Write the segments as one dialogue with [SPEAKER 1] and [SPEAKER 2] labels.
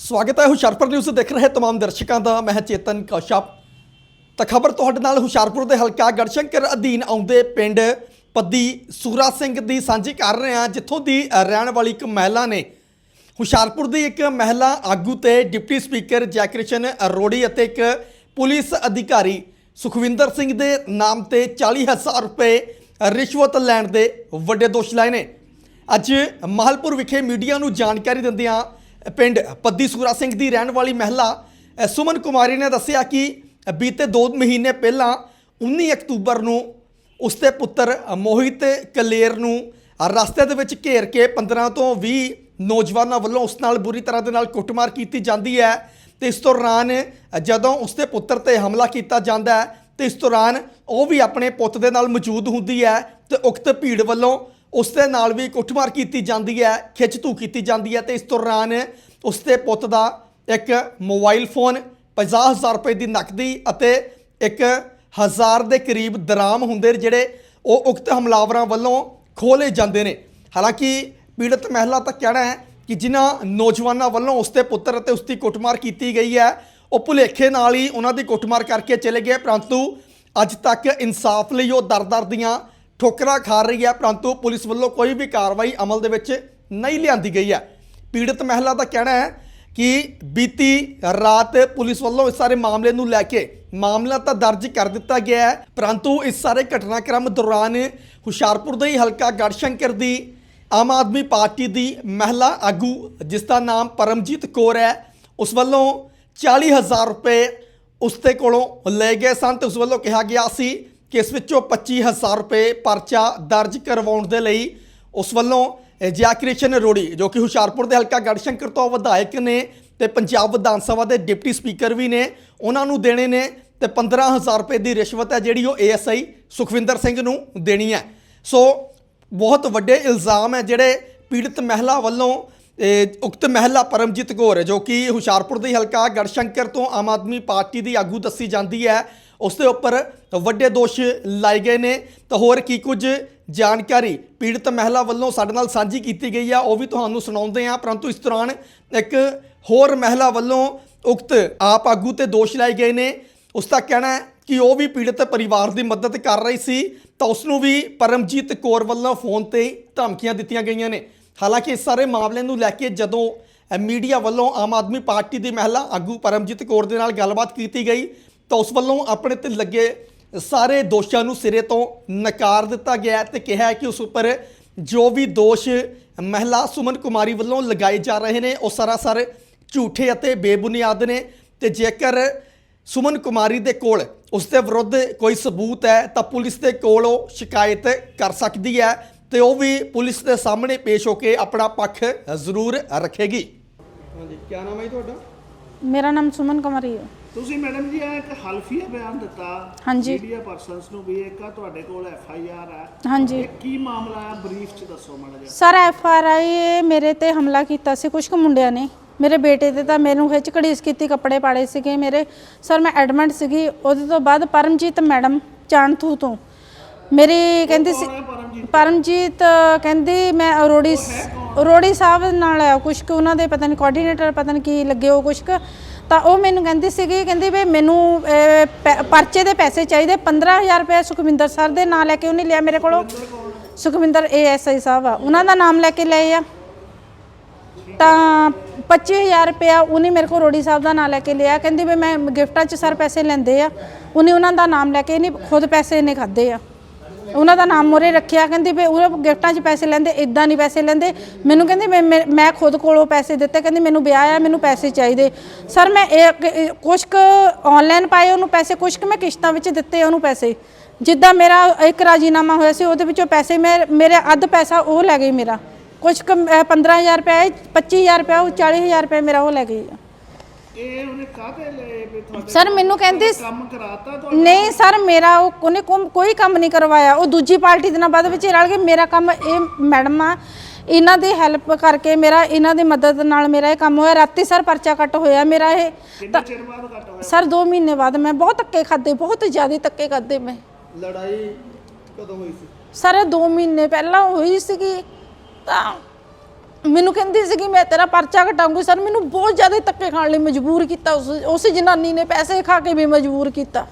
[SPEAKER 1] ਸਵਾਗਤ ਹੈ ਹੁਸ਼ਿਆਰਪੁਰ ਨਿਊਜ਼ ਦੇਖ ਰਹੇ ਤਮਾਮ ਦਰਸ਼ਕਾਂ ਦਾ, ਮੈਂ ਚੇਤਨ ਕੌਸ਼ਪ। ਤਾਂ ਖਬਰ ਤੁਹਾਡੇ ਨਾਲ ਹੁਸ਼ਿਆਰਪੁਰ ਦੇ ਹਲਕਾ ਗੜਸ਼ੰਕਰ ਅਧੀਨ ਆਉਂਦੇ ਪਿੰਡ ਪੱਦੀ ਸੂਰਾ ਸਿੰਘ ਦੀ ਸਾਂਝੀ ਕਰ ਰਹੇ ਹਾਂ, ਜਿੱਥੋਂ ਦੀ ਰਹਿਣ ਵਾਲੀ ਇੱਕ ਮਹਿਲਾ ਨੇ। ਹੁਸ਼ਿਆਰਪੁਰ ਦੀ ਇੱਕ ਮਹਿਲਾ ਆਗੂ ਤੇ ਡਿਪਟੀ ਸਪੀਕਰ ਜੈਕ੍ਰਿਸ਼ਨ ਅਰੋੜੀ ਅਤੇ ਇੱਕ ਪੁਲਿਸ ਅਧਿਕਾਰੀ ਸੁਖਵਿੰਦਰ ਸਿੰਘ ਦੇ ਨਾਮ ਤੇ 40000 ਰੁਪਏ ਰਿਸ਼ਵਤ ਲੈਣ ਦੇ ਵੱਡੇ ਦੋਸ਼ ਲਾਏ ਨੇ। ਅੱਜ ਮਾਹਲਪੁਰ ਵਿਖੇ ਮੀਡੀਆ ਨੂੰ ਜਾਣਕਾਰੀ ਦਿੰਦਿਆਂ ਪਿੰਡ ਪੱਦੀ ਸੂਰਾ ਸਿੰਘ ਦੀ ਰਹਿਣ ਵਾਲੀ ਮਹਿਲਾ ਸੁਮਨ ਕੁਮਾਰੀ ਨੇ ਦੱਸਿਆ ਕਿ ਬੀਤੇ 2 ਮਹੀਨੇ ਪਹਿਲਾਂ 19 ਅਕਤੂਬਰ ਨੂੰ ਉਸਦੇ ਪੁੱਤਰ ਮੋਹਿਤ ਕਲੇਰ ਨੂੰ ਰਸਤੇ ਦੇ ਵਿੱਚ ਘੇਰ ਕੇ 15 ਤੋਂ 20 ਨੌਜਵਾਨਾਂ ਵੱਲੋਂ ਉਸ ਨਾਲ ਬੁਰੀ ਤਰ੍ਹਾਂ ਦੇ ਨਾਲ ਕੁੱਟਮਾਰ ਕੀਤੀ ਜਾਂਦੀ ਹੈ ਤੇ ਇਸ ਦੌਰਾਨ ਜਦੋਂ ਉਸਦੇ ਪੁੱਤਰ ਤੇ ਹਮਲਾ ਕੀਤਾ ਜਾਂਦਾ ਹੈ ਤੇ ਇਸ ਦੌਰਾਨ ਉਹ ਵੀ ਆਪਣੇ ਪੁੱਤ ਦੇ ਨਾਲ ਮੌਜੂਦ ਹੁੰਦੀ ਹੈ ਤੇ ਉਕਤ ਭੀੜ ਵੱਲੋਂ ਉਸ ਦੇ ਨਾਲ ਵੀ ਕੁੱਟਮਾਰ ਕੀਤੀ ਜਾਂਦੀ ਹੈ ਖਿੱਚ ਧੂ ਕੀਤੀ ਜਾਂਦੀ ਹੈ ਤੇ ਇਸ ਦੌਰਾਨ ਉਸ ਦੇ ਪੁੱਤ ਦਾ ਇੱਕ ਮੋਬਾਈਲ ਫੋਨ 50000 ਰੁਪਏ ਦੀ ਨਕਦੀ ਅਤੇ ਇੱਕ ਹਜ਼ਾਰ ਦੇ ਕਰੀਬ ਦਰਾਮ ਹੁੰਦੇ ਜਿਹੜੇ ਉਹ ਉਕਤ ਹਮਲਾਵਰਾਂ ਵੱਲੋਂ ਖੋਲੇ ਜਾਂਦੇ ਨੇ। ਹਾਲਾਂਕਿ ਪੀੜਤ ਮਹਿਲਾ ਦਾ ਕਹਿਣਾ ਹੈ ਕਿ ਜਿਨ੍ਹਾਂ ਨੌਜਵਾਨਾਂ ਵੱਲੋਂ ਉਸ ਦੇ ਪੁੱਤਰ ਅਤੇ ਉਸ ਦੀ ਕੁੱਟਮਾਰ ਕੀਤੀ ਗਈ ਹੈ, ਉਹ ਭੁਲੇਖੇ ਨਾਲ ਹੀ ਉਹਨਾਂ ਦੀ ਕੁੱਟਮਾਰ ਕਰਕੇ ਚਲੇ ਗਏ, ਪਰੰਤੂ ਅੱਜ ਤੱਕ ਇਨਸਾਫ ਲਈ ਉਹ ਦਰ-ਦਰ ਦੀਆਂ ਠੋਕਰਾਂ ਖਾ ਰਹੀ ਹੈ, ਪਰੰਤੂ ਪੁਲਿਸ ਵੱਲੋਂ ਕੋਈ ਵੀ ਕਾਰਵਾਈ ਅਮਲ ਦੇ ਵਿੱਚ ਨਹੀਂ ਲਿਆਂਦੀ ਗਈ ਹੈ। ਪੀੜਤ ਮਹਿਲਾ ਦਾ ਕਹਿਣਾ ਹੈ ਕਿ ਬੀਤੀ ਰਾਤ ਪੁਲਿਸ ਵੱਲੋਂ ਇਸ ਸਾਰੇ ਮਾਮਲੇ ਨੂੰ ਲੈ ਕੇ ਮਾਮਲਾ ਤਾਂ ਦਰਜ ਕਰ ਦਿੱਤਾ ਗਿਆ ਹੈ, ਪਰੰਤੂ ਇਸ ਸਾਰੇ ਘਟਨਾਕ੍ਰਮ ਦੌਰਾਨ ਹੁਸ਼ਿਆਰਪੁਰ ਦੇ ਹੀ ਹਲਕਾ ਗੜਸ਼ੰਕਰ ਦੀ ਆਮ ਆਦਮੀ ਪਾਰਟੀ ਦੀ ਮਹਿਲਾ ਆਗੂ, ਜਿਸ ਦਾ ਨਾਮ ਪਰਮਜੀਤ ਕੌਰ ਹੈ, ਉਸ ਵੱਲੋਂ 40000 ਰੁਪਏ ਉਸ ਦੇ ਕੋਲੋਂ ਲਏ ਗਏ ਸਨ ਤੇ ਉਸ ਵੱਲੋਂ ਕਿਹਾ ਗਿਆ ਸੀ ਕਿਸ ਇਸ ਵਿੱਚੋਂ 25000 ਰੁਪਏ ਪਰਚਾ ਦਰਜ ਕਰਵਾਉਣ ਦੇ ਲਈ ਉਸ ਵੱਲੋਂ ਜੈਕ੍ਰਿਸ਼ਨ ਰੋੜੀ, ਜੋ ਕਿ ਹੁਸ਼ਿਆਰਪੁਰ ਦੇ ਹਲਕਾ ਗੜਸ਼ੰਕਰ ਤੋਂ ਵਿਧਾਇਕ ਨੇ ਤੇ ਪੰਜਾਬ ਵਿਧਾਨ ਸਭਾ ਦੇ ਡਿਪਟੀ ਸਪੀਕਰ ਵੀ ਨੇ, ਉਹਨਾਂ ਨੂੰ ਦੇਣੇ ਨੇ ਤੇ 15000 ਰੁਪਏ ਦੀ ਰਿਸ਼ਵਤ ਹੈ ਜਿਹੜੀ ਉਹ ਏਐਸਆਈ ਸੁਖਵਿੰਦਰ ਸਿੰਘ ਨੂੰ ਦੇਣੀ ਹੈ। ਸੋ ਬਹੁਤ ਵੱਡੇ ਇਲਜ਼ਾਮ ਹੈ ਜਿਹੜੇ ਪੀੜਤ ਮਹਿਲਾ ਵੱਲੋਂ ਉਕਤ ਮਹਿਲਾ ਪਰਮਜੀਤ ਕੌਰ ਜੋ ਕਿ ਹੁਸ਼ਿਆਰਪੁਰ ਦੇ ਹਲਕਾ ਗੜਸ਼ੰਕਰ ਤੋਂ ਆਮ ਆਦਮੀ ਪਾਰਟੀ ਦੀ ਆਗੂ ਦੱਸੀ ਜਾਂਦੀ ਹੈ ਉਸ ਦੇ ਉੱਪਰ ਵੱਡੇ ਦੋਸ਼ ਲਾਏ ਗਏ ਨੇ। ਤਾਂ ਹੋਰ ਕੀ ਕੁਝ ਜਾਣਕਾਰੀ ਪੀੜਤ ਮਹਿਲਾ ਵੱਲੋਂ ਸਾਡੇ ਨਾਲ ਸਾਂਝੀ ਕੀਤੀ ਗਈ ਆ, ਉਹ ਵੀ ਤੁਹਾਨੂੰ ਸੁਣਾਉਂਦੇ ਆ ਪਰੰਤੂ ਇਸ ਦੌਰਾਨ ਇੱਕ ਹੋਰ ਮਹਿਲਾ ਵੱਲੋਂ ਉਕਤ ਆਪ ਆਗੂ ਤੇ ਦੋਸ਼ ਲਾਏ ਗਏ ਨੇ। ਉਸ ਦਾ ਕਹਿਣਾ ਹੈ ਕਿ ਉਹ ਵੀ ਪੀੜਤ ਪਰਿਵਾਰ ਦੀ ਮਦਦ ਕਰ ਰਹੀ ਸੀ। ਤਾਂ ਉਸ ਨੂੰ ਵੀ ਪਰਮਜੀਤ ਕੌਰ ਵੱਲੋਂ ਫੋਨ ਤੇ ਧਮਕੀਆਂ ਦਿੱਤੀਆਂ ਗਈਆਂ ਨੇ। ਹਾਲਾਂਕਿ ਇਸ ਸਾਰੇ ਮਾਮਲੇ ਨੂੰ ਲੈ ਕੇ ਜਦੋਂ ਮੀਡੀਆ ਵੱਲੋਂ ਆਮ ਆਦਮੀ ਪਾਰਟੀ ਦੀ ਮਹਿਲਾ ਆਗੂ ਪਰਮਜੀਤ ਕੌਰ ਦੇ ਨਾਲ ਗੱਲਬਾਤ ਕੀਤੀ ਗਈ ਤਾਂ ਉਸ ਵੱਲੋਂ ਆਪਣੇ ਤੇ ਲੱਗੇ ਸਾਰੇ ਦੋਸ਼ਾਂ ਨੂੰ ਸਿਰੇ ਤੋਂ ਨਕਾਰ ਦਿੱਤਾ ਗਿਆ ਹੈ ਤੇ ਕਿਹਾ ਹੈ ਕਿ ਉਸ ਉੱਪਰ ਜੋ ਵੀ ਦੋਸ਼ ਮਹਿਲਾ ਸੁਮਨ ਕੁਮਾਰੀ ਵੱਲੋਂ ਲਗਾਏ ਜਾ ਰਹੇ ਨੇ, ਉਹ ਸਰਾਸਰ ਝੂਠੇ ਅਤੇ ਬੇਬੁਨਿਆਦ ਨੇ ਤੇ ਜੇਕਰ ਸੁਮਨ ਕੁਮਾਰੀ ਦੇ ਕੋਲ ਉਸ ਦੇ ਵਿਰੁੱਧ ਕੋਈ ਸਬੂਤ ਹੈ, ਤਾਂ ਪੁਲਿਸ ਦੇ ਕੋਲ ਉਹ ਸ਼ਿਕਾਇਤ ਕਰ ਸਕਦੀ ਹੈ ਤੇ ਉਹ ਵੀ ਪੁਲਿਸ ਦੇ ਸਾਹਮਣੇ ਪੇਸ਼ ਹੋ ਕੇ ਆਪਣਾ ਪੱਖ ਜ਼ਰੂਰ ਰੱਖੇਗੀ। ਹਾਂਜੀ ਕੀ ਨਾਮ ਹੈ ਤੁਹਾਡਾ?
[SPEAKER 2] ਮੇਰਾ ਨਾਮ ਸੁਮਨ ਕੁਮਾਰੀ ਹੈ।
[SPEAKER 3] ਤੁਸੀਂ ਮੈਡਮ ਜੀ ਇਹ ਇੱਕ ਹਲਫੀਆ ਬਿਆਨ ਦਿੱਤਾ।
[SPEAKER 2] ਹਾਂਜੀ।
[SPEAKER 3] ਮੀਡੀਆ ਪਰਸਨਸ ਨੂੰ ਵੀ ਇੱਕ ਆ ਤੁਹਾਡੇ ਕੋਲ ਐਫ ਆਈ ਆਰ ਹੈ
[SPEAKER 2] ਹਾਂਜੀ।
[SPEAKER 3] ਇਹ ਕੀ ਮਾਮਲਾ ਹੈ? ਬਰੀਫ ਚ ਦੱਸੋ ਮਾੜਾ ਜਿਹਾ।
[SPEAKER 2] ਸਰ ਐਫ ਆਰ ਆਈ ਮੇਰੇ ਤੇ ਹਮਲਾ ਕੀਤਾ ਸੀ ਕੁਝ ਕੁ ਮੁੰਡਿਆਂ ਨੇ। ਮੇਰੇ ਬੇਟੇ ਤੇ ਤਾਂ ਮੈਨੂੰ ਖਿੱਚ ਘੜੀਸ ਕੀਤੀ ਕੱਪੜੇ ਪਾੜੇ ਸੀਗੇ ਮੇਰੇ। ਸਰ ਮੈਂ ਐਡਮਿਟ ਸੀਗੀ ਉਹਦੇ ਤੋਂ ਬਾਅਦ ਪਰਮਜੀਤ ਮੈਡਮ ਚਾਣਥੂ ਤੋਂ। ਮੇਰੀ ਕਹਿੰਦੀ ਸੀ
[SPEAKER 3] ਕੌਣ ਹੈ ਪਰਮਜੀਤ?
[SPEAKER 2] ਪਰਮਜੀਤ ਕਹਿੰਦੀ ਮੈਂ ਅਰੋੜੀ ਅਰੋੜੀ ਸਾਹਿਬ ਨਾਲ ਆ ਕੁਛ ਕੁ ਉਹਨਾਂ ਦੇ ਪਤਾ ਨਹੀਂ ਕੋਆਰਡੀਨੇਟਰ ਪਤਾ ਨਹੀਂ ਕੀ ਲੱਗੇ ਉਹ ਕੁਛ ਕੁ। ਤਾਂ ਉਹ ਮੈਨੂੰ ਕਹਿੰਦੀ ਸੀਗੀ ਕਹਿੰਦੀ ਵੀ ਮੈਨੂੰ ਅਹ, ਪੈ- ਪਰਚੇ ਦੇ ਪੈਸੇ ਚਾਹੀਦੇ 15000 ਰੁਪਏ ਸੁਖਵਿੰਦਰ ਸਰ ਦੇ ਨਾਂ ਲੈ ਕੇ ਉਹਨੇ ਲਿਆ ਮੇਰੇ ਕੋਲੋਂ। ਸੁਖਵਿੰਦਰ ਏਐਸਆਈ ਸਾਹਿਬ ਆ ਉਹਨਾਂ ਦਾ ਨਾਮ ਲੈ ਕੇ ਲਏ ਆ। ਤਾਂ 25000 ਰੁਪਇਆ ਉਹਨੇ ਮੇਰੇ ਕੋਲ ਰੋੜੀ ਸਾਹਿਬ ਦਾ ਨਾਮ ਲੈ ਕੇ ਲਿਆ ਕਹਿੰਦੀ ਵੀ ਮੈਂ ਗਿਫਟਾਂ 'ਚ ਸਰ ਪੈਸੇ ਲੈਂਦੇ ਆ ਉਹਨੇ ਉਹਨਾਂ ਦਾ ਨਾਮ ਲੈ ਕੇ ਇਹਨੇ ਖੁਦ ਪੈਸੇ ਇਹਨੇ ਖਾਦੇ ਆ। ਉਹਨਾਂ ਦਾ ਨਾਮ ਮੋਰੇ ਰੱਖਿਆ ਕਹਿੰਦੀ ਵੀ ਉਹ ਗਿਫਟਾਂ 'ਚ ਪੈਸੇ ਲੈਂਦੇ ਇਦਾਂ ਨਹੀਂ ਪੈਸੇ ਲੈਂਦੇ। ਮੈਨੂੰ ਕਹਿੰਦੇ ਮੈਂ- ਮੈਂ ਮੈਂ ਖੁਦ ਕੋਲੋਂ ਪੈਸੇ ਦਿੱਤੇ ਕਹਿੰਦੀ ਮੈਨੂੰ ਵਿਆਹ ਆ ਮੈਨੂੰ ਪੈਸੇ ਚਾਹੀਦੇ। ਸਰ ਮੈਂ ਇਹ ਕੁਛ ਕੁ ਆਨਲਾਈਨ ਪਾਏ ਉਹਨੂੰ ਪੈਸੇ ਕੁਛ ਕੁ ਮੈਂ ਕਿਸ਼ਤਾਂ ਵਿੱਚ ਦਿੱਤੇ ਉਹਨੂੰ ਪੈਸੇ। ਜਿੱਦਾਂ ਮੇਰਾ ਇੱਕ ਰਾਜੀਨਾਮਾ ਹੋਇਆ ਸੀ ਉਹਦੇ ਵਿੱਚੋਂ ਪੈਸੇ ਮੈਂ ਮੇਰੇ ਅੱਧ ਪੈਸਾ ਉਹ ਲੈ ਗਈ ਮੇਰਾ। ਕੁਛ ਕੁ, ਅਹ, 15000 ਰੁਪਏ 25000 ਰੁਪਏ ਉਹ 40000 ਰੁਪਏ ਮੇਰਾ ਉਹ ਲੈ ਗਈ
[SPEAKER 3] ਇਹ ਉਹਨੇ ਕਾਹਤੇ ਲਏ ਵੀ ਤੁਹਾਡੇ
[SPEAKER 2] ਸਰ ਮੈਨੂੰ ਕਹਿੰਦੀ
[SPEAKER 3] ਕੰਮ ਕਰਾਤਾ ਤੁਹਾਡਾ
[SPEAKER 2] ਨਹੀਂ ਸਰ ਮੇਰਾ ਉਹ ਕੋਮ- ਕੋਈ ਕੰਮ ਨਹੀਂ ਕਰਵਾਇਆ। ਉਹ ਦੂਜੀ ਪਾਰਟੀ ਦੇ ਨਾਲ ਬਾਅਦ ਵਿੱਚ ਰਲ ਕੇ ਮੇਰਾ ਕੰਮ ਇਹ ਮੈਡਮ ਆ ਇਹਨਾਂ ਦੀ ਹੈਲਪ ਕਰਕੇ ਮੇਰਾ ਇਹਨਾਂ ਦੀ ਮਦਦ ਨਾਲ ਮੇਰਾ ਇਹ ਕੰਮ ਹੋਇਆ। ਰਾਤੀ ਸਰ ਪਰਚਾ ਕੱਟ ਹੋਇਆ ਮੇਰਾ ਇਹ।
[SPEAKER 3] ਕਿੰਨੇ ਚਿਰ ਬਾਅਦ ਕੱਟ ਹੋਇਆ?
[SPEAKER 2] ਸਰ 2 ਮਹੀਨੇ ਬਾਅਦ ਮੈਂ ਬਹੁਤ ਧੱਕੇ ਖਾਦੇ ਬਹੁਤ ਜ਼ਿਆਦਾ ਧੱਕੇ ਖਾਦੇ ਮੈਂ।
[SPEAKER 1] ਲੜਾਈ ਕਦੋਂ ਹੋਈ ਸੀ?
[SPEAKER 2] ਸਰ 2 ਮਹੀਨੇ ਪਹਿਲਾਂ ਹੋਈ ਸੀਗੀ ਤਾਂ ਮੈਨੂੰ ਕਹਿੰਦੀ ਸੀ ਕਿ ਮੈਂ ਤੇਰਾ ਪਰਚਾ ਕਟਾਉਂਗੀ ਸਰ ਮੈਨੂੰ ਬਹੁਤ ਜ਼ਿਆਦਾ ਧੱਕੇ ਖਾਣ ਲਈ ਮਜਬੂਰ ਕੀਤਾ ਉਸ ਉਸ ਜਨਾਨੀ ਨੇ ਪੈਸੇ ਖਾ ਕੇ ਵੀ ਮਜਬੂਰ ਕੀਤਾ।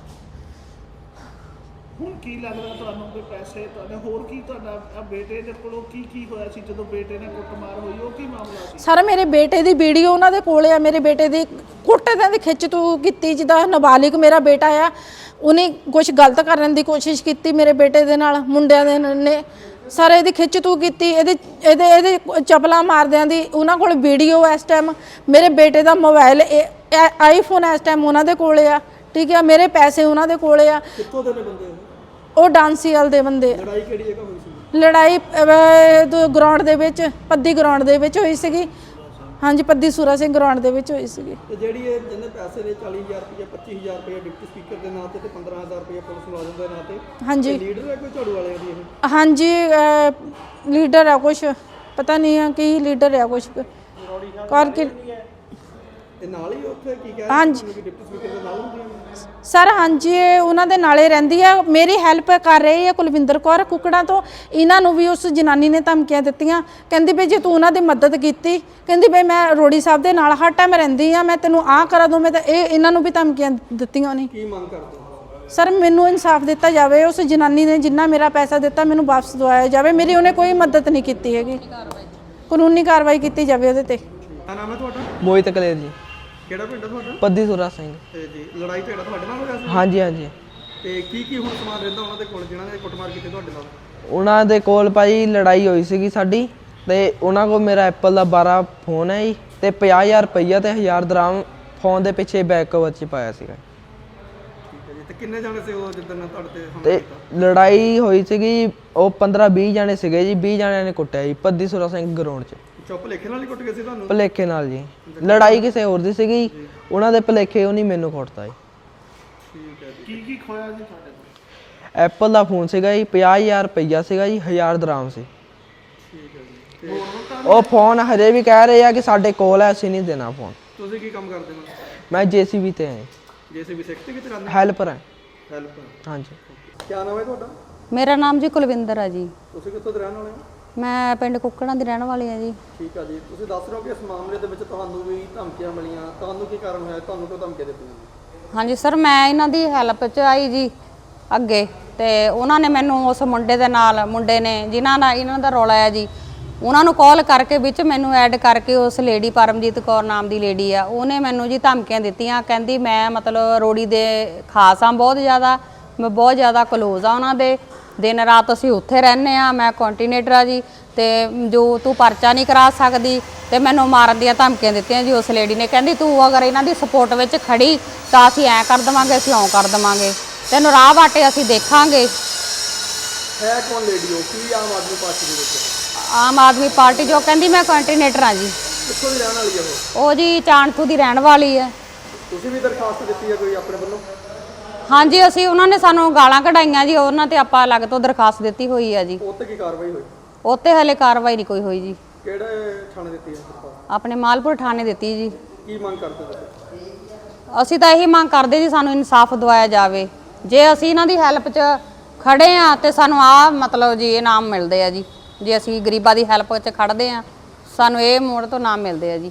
[SPEAKER 3] ਹੁਣ ਕੀ ਲੱਗਦਾ ਤੁਹਾਨੂੰ ਕਿ ਪੈਸੇ ਤੁਹਾਡੇ ਹੋਰ ਕੀ ਤੁਹਾਡਾ ਆਹ ਬੇਟੇ ਦੇ ਕੋਲੋਂ ਕੀ ਕੀ ਹੋਇਆ ਸੀ ਜਦੋਂ ਬੇਟੇ ਨੇ ਕੁੱਟਮਾਰ ਹੋਈ? ਉਹ ਕੀ ਮਾਮਲਾ ਸੀ?
[SPEAKER 2] ਸਰ ਮੇਰੇ ਬੇਟੇ ਦੀ ਵੀਡੀਓ ਉਹਨਾਂ ਦੇ ਕੋਲੇ ਆ ਮੇਰੇ ਬੇਟੇ ਦੀ ਕੁੱਟ ਦੇ ਦੀ ਖਿੱਚ ਤੂੰ ਕੀਤੀ ਜਿਹਦਾ ਨਾਬਾਲਿਗ ਮੇਰਾ ਬੇਟਾ ਆ ਉਹਨੇ ਕੁਝ ਗਲਤ ਕਰਨ ਦੀ ਕੋਸ਼ਿਸ਼ ਕੀਤੀ ਮੇਰੇ ਬੇਟੇ ਦੇ ਨਾਲ ਮੁੰਡਿਆਂ ਦੇ ਨੇ। ਸਰ ਇਹਦੀ ਖਿੱਚ ਤੂੰ ਕੀਤੀ ਇਹਦੇ ਇਹਦੇ ਇਹਦੇ ਚਪਲਾ ਮਾਰਦਿਆਂ ਦੀ ਉਹਨਾਂ ਕੋਲ ਵੀਡੀਓ ਇਸ ਟਾਈਮ ਮੇਰੇ ਬੇਟੇ ਦਾ ਮੋਬਾਈਲ ਆਈਫੋਨ ਇਸ ਟਾਈਮ ਉਹਨਾਂ ਦੇ ਕੋਲੇ ਆ ਠੀਕ ਆ ਮੇਰੇ ਪੈਸੇ ਉਹਨਾਂ ਦੇ ਕੋਲੇ ਆ
[SPEAKER 1] ਕਿੱਥੋਂ ਦੇ ਨੇ ਬੰਦੇ ਉਹ?
[SPEAKER 2] ਡਾਂਸੀਅਲ ਦੇ ਬੰਦੇ।
[SPEAKER 1] ਲੜਾਈ ਕਿਹੜੀ ਜਗ੍ਹਾ ਹੋਈ ਸੀ
[SPEAKER 2] ਲੜਾਈ ਗਰਾਊਂਡ ਦੇ ਵਿੱਚ ਪੱਦੀ ਗਰਾਊਂਡ ਦੇ ਵਿੱਚ ਹੋਈ ਸੀਗੀ ਹਾਂਜੀ ਪੱਦੀ ਸੂਰਾ ਸਿੰਘ ਗਰਾਊਂਡ ਦੇ ਵਿੱਚ ਹੋਈ ਸੀਗੀ।
[SPEAKER 1] ਤੇ ਜਿਹੜੀ ਇਹ ਜਿਹਨੇ ਪੈਸੇ ਦੇ 40000 ਰੁਪਏ 25000 ਰੁਪਏ ਡਿਪਟੀ ਸਪੀਕਰ ਦੇ ਨਾਂ ਤੇ ਤੇ 15000 ਰੁਪਏ ਪੁਲਿਸ ਮੁਲਾਜ਼ਮ ਦੇ ਨਾਂ ਤੇ।
[SPEAKER 2] ਹਾਂਜੀ।
[SPEAKER 1] ਲੀਡਰ ਹੈ ਕੋਈ ਝਾੜੂ ਵਾਲਿਆਂ ਦੀ ਇਹ?
[SPEAKER 2] ਹਾਂਜੀ ਲੀਡਰ ਆ ਕੁਛ। ਪਤਾ ਨਹੀਂ ਆ ਕੀ ਲੀਡਰ ਆ ਕੁਛ। ਕਰ ਕਿ
[SPEAKER 1] ਤੇ ਨਾਲ ਹੀ ਉੱਥੇ ਕੀ ਕਹਿ
[SPEAKER 2] ਹਾਂਜੀ।
[SPEAKER 1] ਕਿ ਡਿਪਟੀ ਸਪੀਕਰ ਦੇ ਨਾਲ ਹੁੰਦੀਆਂ ਨੇ।
[SPEAKER 2] ਸਰ ਹਾਂਜੀ ਇਹ ਉਹਨਾਂ ਦੇ ਨਾਲੇ ਰਹਿੰਦੀ ਆ। ਮੇਰੀ ਹੈਲਪ ਕਰ ਰਹੀ ਹੈ ਕੁਲਵਿੰਦਰ ਕੌਰ ਕੁਕੜਾ ਤੋਂ। ਇਹਨਾਂ ਨੂੰ ਵੀ ਉਸ ਜਨਾਨੀ ਨੇ ਧਮਕੀਆਂ ਦਿੱਤੀਆਂ। ਕਹਿੰਦੀ ਵੀ ਜੇ ਤੂੰ ਉਹਨਾਂ ਦੀ ਮਦਦ ਕੀਤੀ ਕਹਿੰਦੀ ਵੀ ਮੈਂ ਰੋੜੀ ਸਾਹਿਬ ਦੇ ਨਾਲ ਹਰ ਟਾਈਮ ਰਹਿੰਦੀ ਆ ਮੈਂ ਤੈਨੂੰ ਆਹ ਕਰਾ ਦੂੰ ਮੈਂ ਤਾਂ ਇਹ ਇਹਨਾਂ ਨੂੰ ਵੀ ਧਮਕੀਆਂ ਦਿੱਤੀਆਂ ਉਹਨੇ
[SPEAKER 1] ਕੀ ਮੰਗ ਕਰਦੇ ਹੋ?
[SPEAKER 2] ਸਰ ਮੈਨੂੰ ਇਨਸਾਫ ਦਿੱਤਾ ਜਾਵੇ ਉਸ ਜਨਾਨੀ ਨੇ ਜਿੰਨਾ ਮੇਰਾ ਪੈਸਾ ਦਿੱਤਾ ਮੈਨੂੰ ਵਾਪਸ ਦਵਾਇਆ ਜਾਵੇ। ਮੇਰੀ ਉਹਨੇ ਕੋਈ ਮਦਦ ਨਹੀਂ ਕੀਤੀ ਹੈਗੀ। ਕਾਨੂੰਨੀ ਕਾਰਵਾਈ ਕੀਤੀ ਜਾਵੇ ਉਹਦੇ ਤੇ।
[SPEAKER 1] ਕੀ ਨਾਮ ਹੈ ਤੁਹਾਡਾ?
[SPEAKER 4] ਮੋਹਿਤ ਕਲੇਰ ਜੀ।
[SPEAKER 1] ਕਿਹੜਾ ਪਿੰਡ ਹੈ ਤੁਹਾਡਾ?
[SPEAKER 4] ਪੱਦੀ ਸੁਰਾ ਸਿੰਘ।
[SPEAKER 1] ਤੇ ਜੀ ਲੜਾਈ ਝਗੜਾ ਤੁਹਾਡੇ ਨਾਲ ਹੋਇਆ ਸੀ?
[SPEAKER 4] ਹਾਂਜੀ ਹਾਂਜੀ।
[SPEAKER 1] ਤੇ ਕੀ ਕੀ ਹੁਣ ਸਮਾਨ ਰਹਿੰਦਾ ਉਹਨਾਂ ਦੇ ਕੋਲ ਜਿਨ੍ਹਾਂ ਨੇ ਕੁੱਟਮਾਰ ਕੀਤੀ ਤੁਹਾਡੇ ਨਾਲ?
[SPEAKER 4] ਉਹਨਾਂ ਦੇ ਕੋਲ ਭਾਈ ਲੜਾਈ ਹੋਈ ਸੀਗੀ ਸਾਡੀ ਤੇ ਉਹਨਾਂ ਕੋਲ ਮੇਰਾ ਐਪਲ ਦਾ 12 ਫੋਨ ਹੈ ਜੀ ਤੇ 50000 ਰੁਪਈਆ ਤੇ 1000 ਦਰਾਮ ਫੋਨ ਦੇ ਪਿੱਛੇ ਬੈਕ ਕਵਰ 'ਚ ਪਾਇਆ ਸੀਗਾ।
[SPEAKER 1] ਠੀਕ ਹੈ ਜੀ ਤੇ ਕਿੰਨੇ ਜਾਣੇ ਸੀ ਉਹ ਜਿੱਦਣ ਨਾਲ ਤੁਹਾਡੇ ਤੇ ਹਮਲਾ
[SPEAKER 4] ਤੇ
[SPEAKER 1] ਕੀਤਾ?
[SPEAKER 4] ਲੜਾਈ ਹੋਈ ਸੀਗੀ ਉਹ 15 20 ਜਾਣੇ ਸੀਗੇ ਜੀ 20 ਜਾਣਿਆਂ ਨੇ ਕੁੱਟਿਆ ਜੀ ਪੱਦੀ ਸੁਰਾ ਸਿੰਘ ਗਰਾਊਂਡ 'ਚ।
[SPEAKER 1] ਚੁੱਪ ਲਿਖੇ ਨਾਲ ਹੀ ਕੁੱਟ ਗਏ ਸੀ ਤੁਹਾਨੂੰ?
[SPEAKER 4] ਭਲੇਖੇ ਨਾਲ ਜੀ। ਲੜਾਈ ਕਿਸੇ ਹੋਰ ਦੀ ਸੀਗੀ। ਉਹਨਾਂ ਦੇ ਭਲੇਖੇ ਉਹਨੇ ਮੈਨੂੰ ਕੁੱਟਤਾ ਜੀ।
[SPEAKER 1] ਠੀਕ ਹੈ ਜੀ।
[SPEAKER 3] ਕੀ ਕੀ ਖੋਇਆ ਜੀ ਤੁਹਾਡੇ ਤੋਂ?
[SPEAKER 4] ਐਪਲ ਦਾ ਫੋਨ ਸੀਗਾ ਜੀ 50000 ਰੁਪਈਆ ਸੀਗਾ ਜੀ 1000 ਦਰਾਮ ਸੀ।
[SPEAKER 1] ਠੀਕ ਹੈ ਜੀ। ਤੇ
[SPEAKER 4] ਉਹ ਫੋਨ ਹਜੇ ਵੀ ਕਹਿ ਰਹੇ ਆ ਕਿ ਸਾਡੇ ਕੋਲ ਹੈ ਅਸੀਂ ਨਹੀਂ ਦੇਣਾ ਫੋਨ।
[SPEAKER 1] ਤੁਸੀਂ ਕੀ ਕੰਮ ਕਰਦੇ ਹੋ?
[SPEAKER 4] ਮੈਂ ਜੀਸੀਬੀ ਤੇ ਹਾਂ
[SPEAKER 1] ਜੇਸੀਬੀ ਸੈਕਟਰੀ ਵਿੱਚ ਰਹਿੰਦੇ
[SPEAKER 4] ਹੈਲਪਰ ਹਾਂ।
[SPEAKER 1] ਹੈਲਪ
[SPEAKER 4] ਹਾਂਜੀ।
[SPEAKER 1] ਕੀ ਨਾਮ ਹੈ ਤੁਹਾਡਾ?
[SPEAKER 5] ਮੇਰਾ ਨਾਮ ਜੀ ਕੁਲਵਿੰਦਰ ਆ ਜੀ।
[SPEAKER 1] ਤੁਸੀਂ ਕਿੱਥੋਂ ਦੇ ਰਹਿਣ ਵਾਲੇ ਹੋ?
[SPEAKER 5] ਮੈਂ ਪਿੰਡ ਕੁੱਕੜਾਂ ਦੀ ਰਹਿਣ ਵਾਲੀ ਆ ਜੀ।
[SPEAKER 1] ਠੀਕ ਆ ਜੀ। ਤੁਸੀਂ ਦੱਸ ਰਹੇ ਹੋ ਕਿ ਇਸ ਮਾਮਲੇ ਦੇ ਵਿੱਚ ਤੁਹਾਨੂੰ ਵੀ ਧਮਕੀਆਂ ਮਿਲੀਆਂ। ਤੁਹਾਨੂੰ ਕੀ ਕਾਰਨ ਹੋਇਆ? ਤੁਹਾਨੂੰ ਕਿਉਂ ਧਮਕੀਆਂ ਦਿੱਤੀਆਂ?
[SPEAKER 5] ਹਾਂਜੀ ਸਰ ਮੈਂ ਇਹਨਾਂ ਦੀ ਹੈਲਪ 'ਚ ਆਈ ਜੀ ਅੱਗੇ ਤੇ ਉਹਨਾਂ ਨੇ ਮੈਨੂੰ ਉਸ ਮੁੰਡੇ ਦੇ ਨਾਲ ਮੁੰਡੇ ਨੇ ਜਿਨ੍ਹਾਂ ਨਾਲ ਇਹਨਾਂ ਦਾ ਰੌਲਾ ਹੈ ਜੀ ਉਹਨਾਂ ਨੂੰ ਕਾਲ ਕਰਕੇ ਵਿੱਚ ਮੈਨੂੰ ਐਡ ਕਰਕੇ ਉਸ ਲੇਡੀ ਪਰਮਜੀਤ ਕੌਰ ਨਾਮ ਦੀ ਲੇਡੀ ਆ ਉਹਨੇ ਮੈਨੂੰ ਜੀ ਧਮਕੀਆਂ ਦਿੱਤੀਆਂ। ਕਹਿੰਦੀ ਮੈਂ ਮਤਲਬ ਰੋੜੀ ਦੇ ਖਾਸ ਆ ਬਹੁਤ ਜ਼ਿਆਦਾ ਮੈਂ ਬਹੁਤ ਜ਼ਿਆਦਾ ਕਲੋਜ਼ ਆ ਉਹਨਾਂ ਦੇ ਦਿਨ ਰਾਤ ਅਸੀਂ ਉੱਥੇ ਰਹਿੰਦੇ ਆ ਮੈਂ ਕੰਟੀਨੇਟਰ ਆ ਜੀ ਤੇ ਜੋ ਤੂੰ ਪਰਚਾ ਨਹੀਂ ਕਰਾ ਸਕਦੀ ਤੇ ਮੈਨੂੰ ਮਾਰਨ ਦੀਆਂ ਧਮਕੀਆਂ ਦਿੱਤੀਆਂ ਜੀ ਉਸ ਲੇਡੀ ਨੇ ਕਹਿੰਦੀ ਤੂੰ ਅਗਰ ਇਹਨਾਂ ਦੀ ਸਪੋਰਟ ਵਿੱਚ ਖੜੀ ਤਾਂ ਅਸੀਂ ਐਂ ਕਰ ਦਵਾਂਗੇ ਅਸੀਂ ਓਂ ਕਰ ਦਵਾਂਗੇ। ਤੈਨੂੰ ਰਾਹ ਵਾਟੇ ਅਸੀਂ ਦੇਖਾਂਗੇ।
[SPEAKER 1] ਹੈ ਕੌਣ ਲੇਡੀ ਹੋ ਕੀ ਆਮ ਆਦਮੀ ਪਾਰਟੀ ਦੇ ਵਿੱਚ?
[SPEAKER 5] ਆਮ ਆਦਮੀ ਪਾਰਟੀ ਜੋ ਕਹਿੰਦੀ ਮੈਂ ਕੰਟੀਨੇਟਰ ਆ ਜੀ।
[SPEAKER 1] ਕਿੱਥੋਂ ਦੀ ਰਹਿਣ ਵਾਲੀ ਹੈ ਉਹ?
[SPEAKER 5] ਉਹ ਜੀ ਚਾਣਕੂ ਦੀ ਰਹਿਣ ਵਾਲੀ ਹੈ।
[SPEAKER 1] ਤੁਸੀਂ ਵੀ ਦਰਖਾਸਤ ਦਿੱਤੀ ਹੈ ਕੋਈ ਆਪਣੇ ਵੱਲੋਂ?
[SPEAKER 5] ਹਾਂਜੀ ਅਸੀਂ ਉਹਨਾਂ ਨੇ ਸਾਨੂੰ ਗਾਲਾਂ ਕਢਾਈਆਂ ਜੀ ਉਹਨਾਂ ਤੇ ਆਪਾਂ ਅਲੱਗ ਤੋਂ ਦਰਖਾਸਤ ਦਿੱਤੀ ਹੋਈ ਹੈ ਜੀ।
[SPEAKER 1] ਉਹ ਤੇ ਕੀ ਕਾਰਵਾਈ ਹੋਈ?
[SPEAKER 5] ਉੱਤੇ ਹਲੇ ਕਾਰਵਾਈ ਨਹੀਂ ਕੋਈ ਹੋਈ ਜੀ।
[SPEAKER 1] ਕਿਹੜੇ ਥਾਣੇ ਦਿੱਤੀ ਹੈ ਦਰਖਾਸਤ
[SPEAKER 5] ਆਪਣੇ ਮਾਲਪੁਰ ਥਾਣੇ ਦਿੱਤੀ ਜੀ।
[SPEAKER 1] ਕੀ ਮੰਗ ਕਰਦੇ ਤੁਸੀਂ?
[SPEAKER 5] ਅਸੀਂ ਤਾਂ ਇਹੀ ਮੰਗ ਕਰਦੇ ਜੀ ਸਾਨੂੰ ਇਨਸਾਫ ਦਿਵਾਇਆ ਜਾਵੇ। ਜੇ ਅਸੀਂ ਇਹਨਾਂ ਦੀ ਹੈਲਪ 'ਚ ਖੜੇ ਆ ਤੇ ਸਾਨੂੰ ਆ ਮਤਲਬ ਜੀ ਇਨਾਮ ਮਿਲਦੇ ਆ ਜੀ। ਜੇ ਅਸੀਂ ਗਰੀਬਾਂ ਦੀ ਹੈਲਪ 'ਚ ਖੜਦੇ ਆ ਸਾਨੂੰ ਇਹ ਮੋੜ ਤੋਂ ਨਾਮ ਮਿਲਦੇ ਆ ਜੀ।